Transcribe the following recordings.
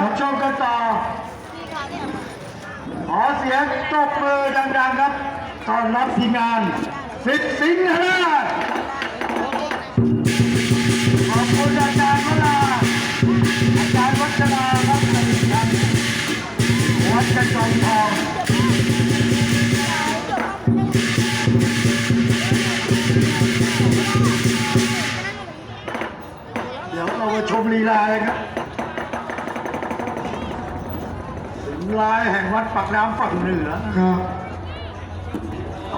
รับชมกันต่อ ขอเสียงตบมือดังๆครับต้อนรับทีมงานสิทธิ์สิงห์ราชขอบคุณอาจารย์วราอาจารย์วัชราครับสวัสดีครับวัดกระจงทองเดี๋ยวเรามาชมลีลาเลยครับถึง ลายแห่งวัดปักน้ำฝั่งเหนือครับ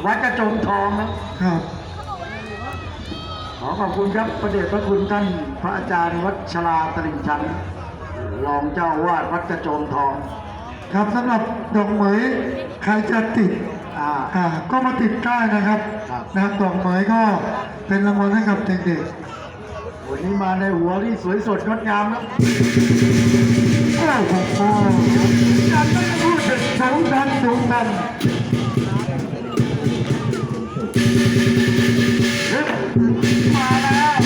วัดกระจงทองนะครับ ขอขอบคุณครับประเดชพระคุณท่านพระอาจารย์วัชราตลิ่งชันรองเจ้าอาวาดวัดกระโจมทอง ครับสำหรับดอกเหมยใครจะติดอ่าอ่าก็มาติดได้นะครับครับนะดอกเหมยก็เป็นรางวัลให้กับเด็กวันนี้มาในหัวที่สวยสดงดงามครับ ๆโอ้โหการไม่พูดถึงสูงดันสูงดันมาแล้ว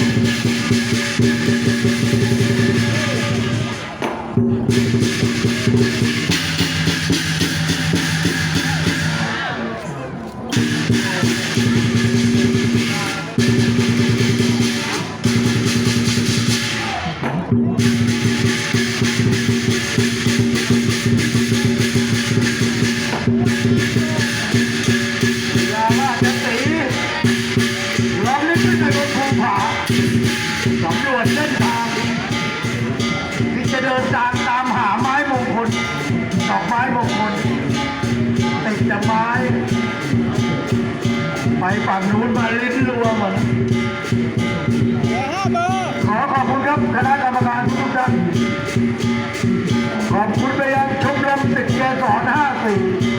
ฝั่งนู้นมาลิ้นรัวหมดขอขอบคุณครับคณะกรรมการทุกท่านขอบคุณไปยังชมรมสิทธิ์แกสอน54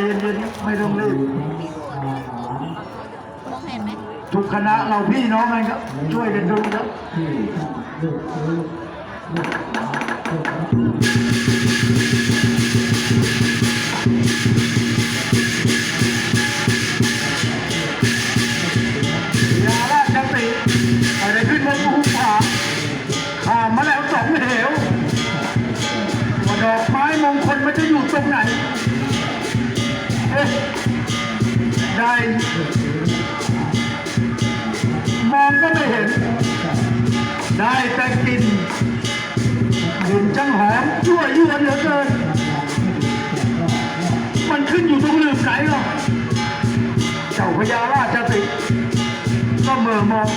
เย็นๆไม่ต้องรีบมองเห็นไหมทุกคณะเราพี่น้องกันครับช่วยกันดูครับยาราชสีอะไรขึ้นบนภูผาข้ามมาแล้วสองเหวว่าดอกไม้มงคลมันจะอยู่ตรงไหน ได้มองก็ไม่เห็น ได้แต่กินกลิ่นจังหอมชั่วยวนเหลือเกิน มันขึ้นอยู่ตรงลืมไหนหรอกเจ้าพญาราชสิก็เมื่อมอง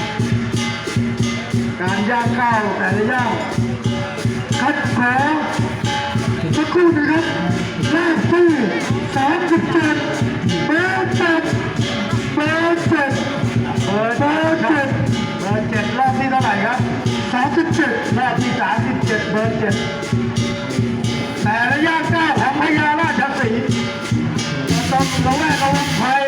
การย่างก้าวแต่ละย่างคัดขอ สักครู่นะครับเลขที่สามสิบเจ็ดเบอร์เจ็ดเบอร์เจ็ดเบอร์เจ็ดเบอร์เจ็ดรอบที่เท่าไหร่ครับสามสิบเจ็ดรอบที่สามสิบเจ็ดเบอร์เจ็ดแต่ระยะก้าของพญาราชสีต้องระแวดระวังภัย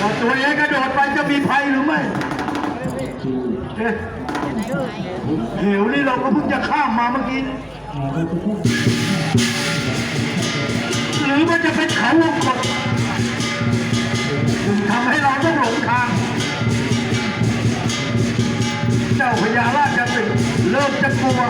ว่าตัวเองกระโดดไปจะมีภัยหรือไม่ เหวนี่เราก็เพิ่งจะข้ามมาเมื่อกี้ หรือมันจะเป็นเขาวงกตทำให้เราต้องหลงทาง เจ้าพญาราชสิงห์เริ่มจะกลัว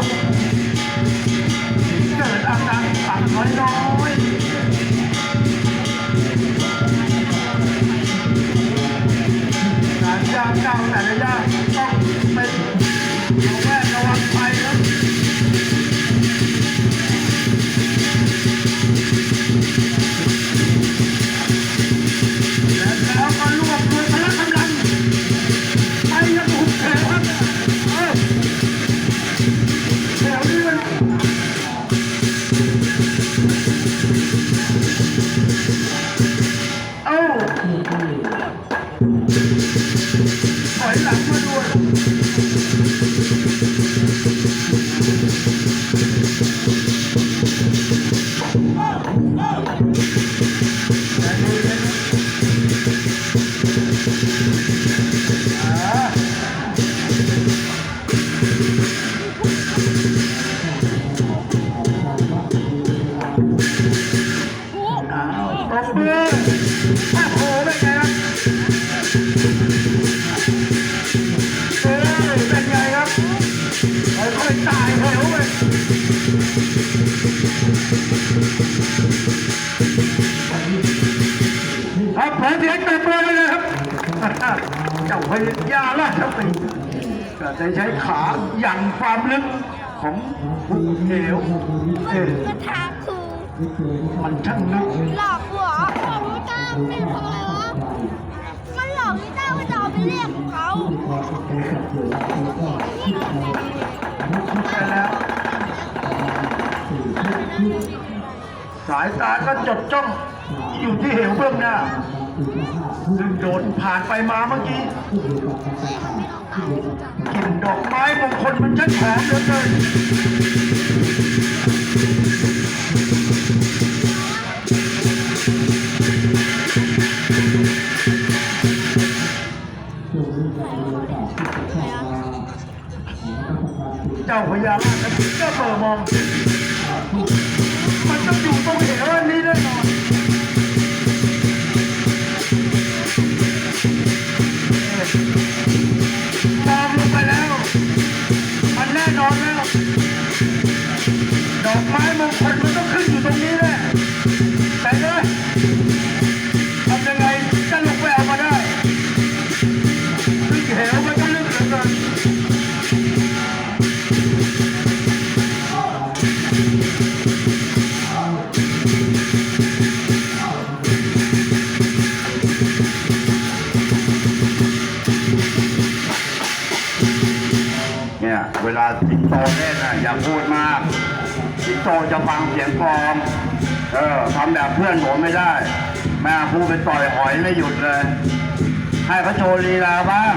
เจ้าพญาราชสีห์ก็ได้ใช้ขาอย่างความลึกของภูเหวเอ้ยก็ทาคือมันช่างลึกหลอกหรอหลอกนิต้าเป็นอะไรวะมันหลอกนิต้าว่าจะเอาไปเรียกเขาไปแล้ว สายตาก็จดจ้องอยู่ที่เหวเบื้องหน้า โดนผ่านไปมาเมื่อกี้กลิ่นดอกไม้มงคลมันช่างหอมเหลือเกินเจ้าพญาราชสีห์ก็เปิดมอง โตเล่นนะอย่าพูดมากสิงโตจะฟังเสียงกอง เออทำแบบเพื่อนผมไม่ได้ แม่พูดไปต่อยหอยไม่หยุดเลย ให้เขาโชว์ลีลาบ้าง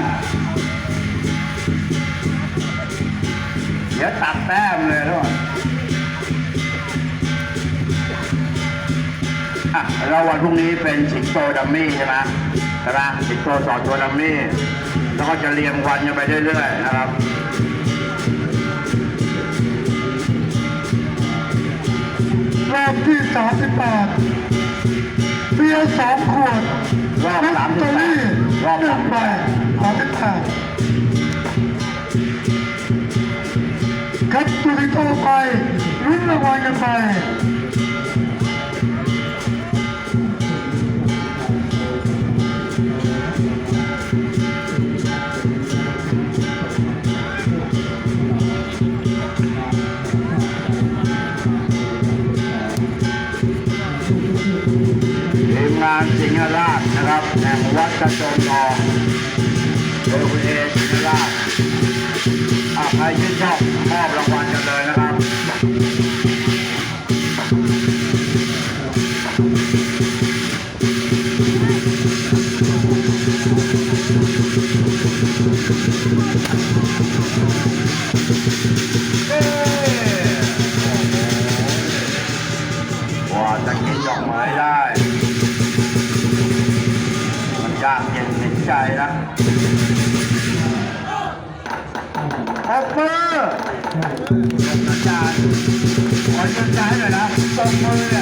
เดี๋ยวตัดแต้มเลยทุกคนอะแล้ววันพรุ่งนี้เป็นสิงโตดัมมี่ใช่ไหมใช่ไหมสิงโตสอนตัวดัมมี่ แล้วก็จะเรียงวันกันไปเรื่อยๆนะครับ รอบที่สามสิบแปดเบียร์สองขวดรอบลอตเตอรี่38รอบหนึ่งใบ38สามสิบแปดครับตุลิโตไปรุ่นรางวัลกันไป งานสิงห์ราชนะครับแห่งวัดกระโจนทองโดยคุณเอสิงห์ราชใครชื่นชอบมอบรางวัลกันเลยนะครับ ใจนะขอบมืออาจารย์ขอยืนซ้ายหน่อยนะตบมือ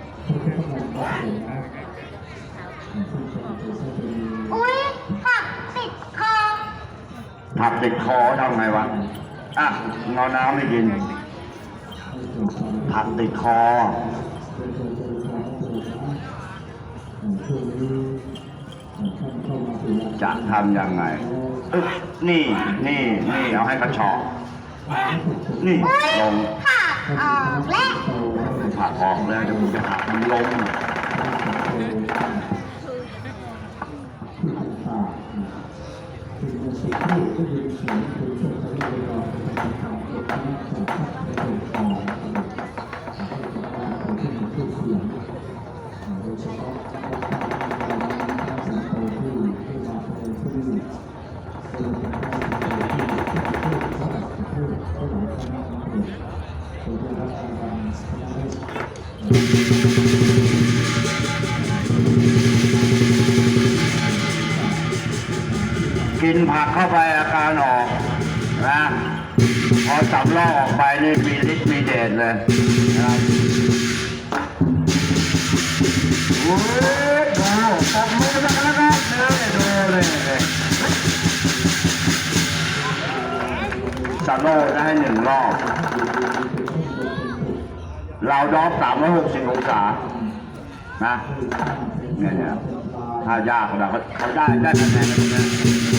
อุ้ยผักติดคอผักติดคอทำไงวะ อะเงาน้ำไม่กิน ผักติดคอจะทำยังไงอึ๊บนี่ นี่ นี่ เอาให้กระชอกนี่อุ้ยลงผัก ออกแล้วผ่าออกแล้วจะมึงจะผ่ามันลงกิ นผักเข้าไปอาการออกนะพอสำลอกออกไปนี่มีฤทธิ์มีเดชเลยนะครับโอ้ยดูปอบมือกันนะครับเนี่ยดูเลยเนี่ยสำลอกจะให้หนึ่งรอบเราดอฟสามร้อยหกสิบองศานะเนี่ยเนี่ยถ้ายากเราเขาเขาได้ได้คะแนนกันตรงเนี้ย